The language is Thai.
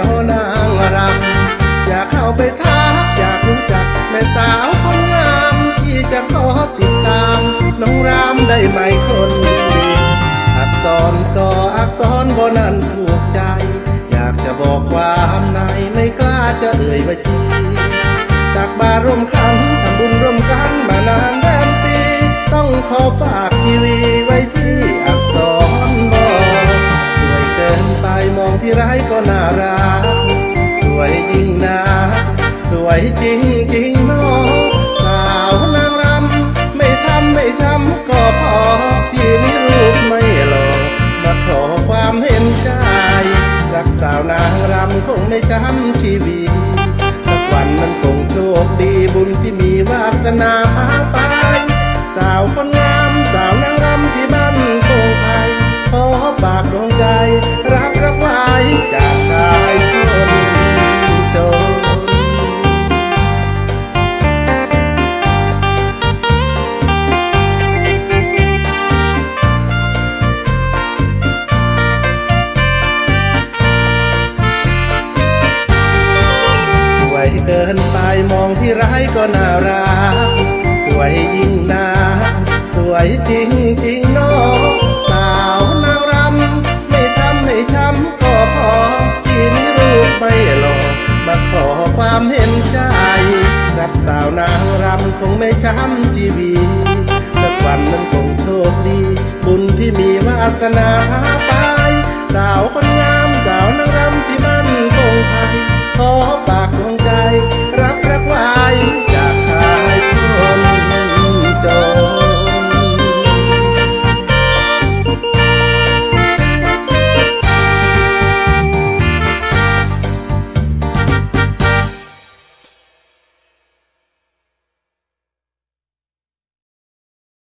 นอนางรำอยากเข้าไปทักอยากรู้จักแม่สาวคนงามที่จะขอติดตามน้องรำได้ไหมคนดีอักตษรสออักตอนบนนั้นถูกใจ อยากจะบอกความในไม่กล้าจะเอ่ยว่าจีจากบาร่วมคันทำบุญร่วมกันมานานแรมปีต้องขอฝาก องที่ไรก็น่ารัก สวยยิ่งนะ สวยจริงจริงน้องสาวนางรำไม่ทำไม่ทำก็พอพี่นี่รูปไม่หล่อมาขอความเห็นใจรักสาวนางรำคงไม่ช้ำชีวิตสักวันมันคงโชคดีบุญที่มีวาสนาพาไป สาวคนง นไปมองที่ไรก็น่ารักสวยยิ่งนาสวยจริงจริงน้องสาวนางรำไม่ทำให้ช้ำก็พอที่นี้รูปไม่หล่อมาขอความเห็นใจรักสาวนางรำคงไม่ช้ำชีวิตสักวันมันคงโชคดี บุญที่มีวาสนาไปสาวคน